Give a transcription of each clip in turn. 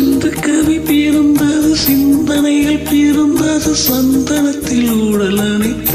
சிந்து கவி பிறந்தது சிந்தனைகள் பிறந்தது சந்தனத்தில் ஊடல் அணைத்து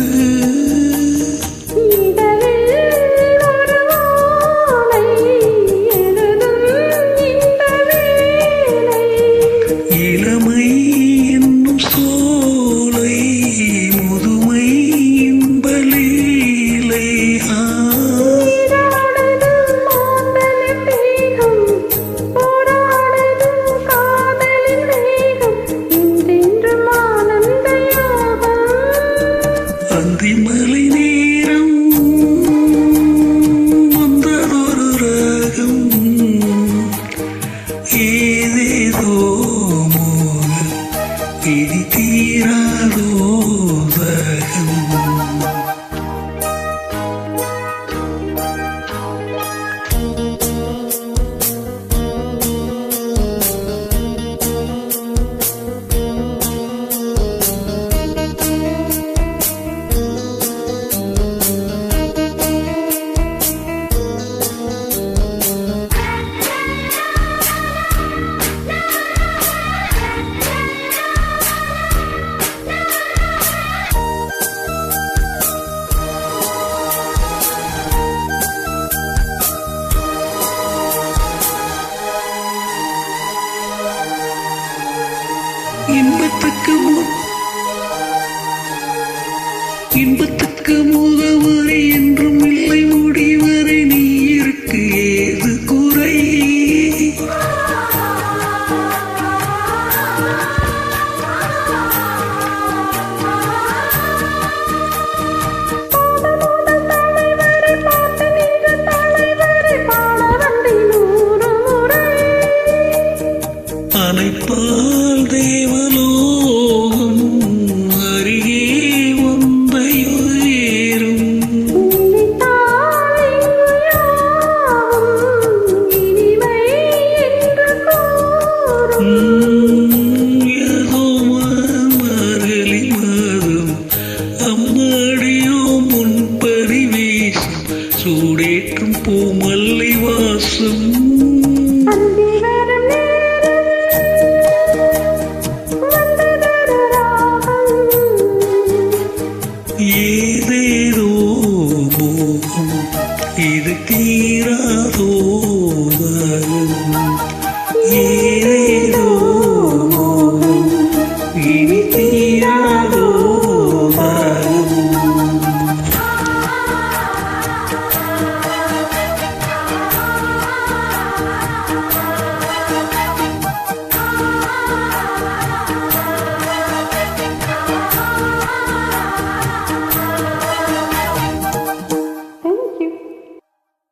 இன்பத்துக்கு இன்பத்துக்கு முகவரி என்றும் அனைப்பால் தேவனோ? நிழலோவாயும் ஏ